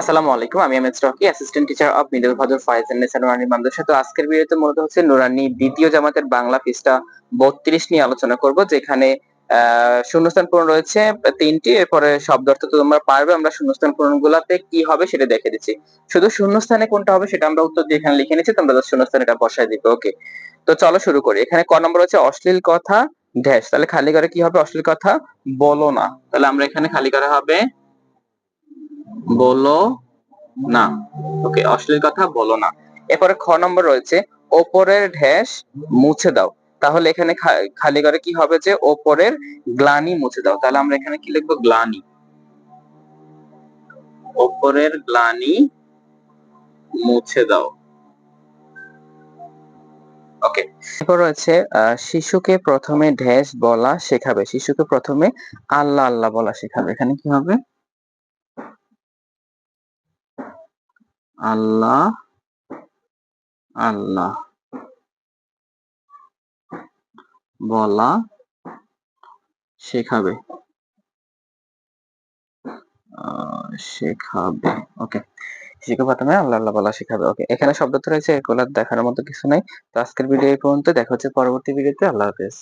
আসসালামু আলাইকুম, আমি MS Rocky assistant teacher of middle Faiz and Nesar Nurani মাদ্রাসা তো আজকের ভিডিওতে মূলত হচ্ছে নুরানি দ্বিতীয় জামাতের বাংলা পৃষ্ঠা বত্রিশ নিয়ে আলোচনা করব, যেখানে শূন্যস্থান পূরণ রয়েছে তিনটি, এরপরে শব্দ অর্থ তো তোমরা পারবে, আমরা শূন্যস্থান পূরণ গুলাতে কি হবে সেটা দেখে দিচ্ছি। শুধু শূন্যস্থানে কোনটা হবে সেটা আমরা উত্তর দিয়ে এখানে লিখে নিচ্ছি, তোমরা শূন্যস্থানে এটা বসায় দিবে ওকে তো চলো শুরু করি। এখানে ক নম্বর হচ্ছে অশ্লীল কথা ড্যাশ তাহলে খালি করে কি হবে? অশ্লীল কথা বলো না। তাহলে আমরা এখানে খালি করে হবে বলো না। ওকে, অশ্লীল কথা বলো না। এরপরে খ নম্বর রয়েছে, ওপরের ঢ্যাস মুছে দাও। তাহলে এখানে খালি করে কি হবে যে, ওপরের গ্লানি মুছে দাও। তাহলে আমরা এখানে কি লিখব? গ্লানি। ওপরের গ্লানি মুছে দাও। ওকে। এরপর রয়েছে শিশুকে প্রথমে ঢ্যাস বলা শেখাবে। শিশুকে প্রথমে আল্লাহ আল্লাহ বলা শেখাবে। এখানে কি হবে? আল্লাহ আল্লাহ। বলা শেখাবে। শেখাবে। ওকে। শিখে প্রথমে আল্লাহ আল্লাহ বলা শেখাবে। ওকে। এখানে শব্দ তো রয়েছে, এগুলো দেখার মতো কিছু নাই। তো আজকের ভিডিও এই পর্যন্ত দেখা হচ্ছে পরবর্তী ভিডিওতে। আল্লাহ হাফেজ।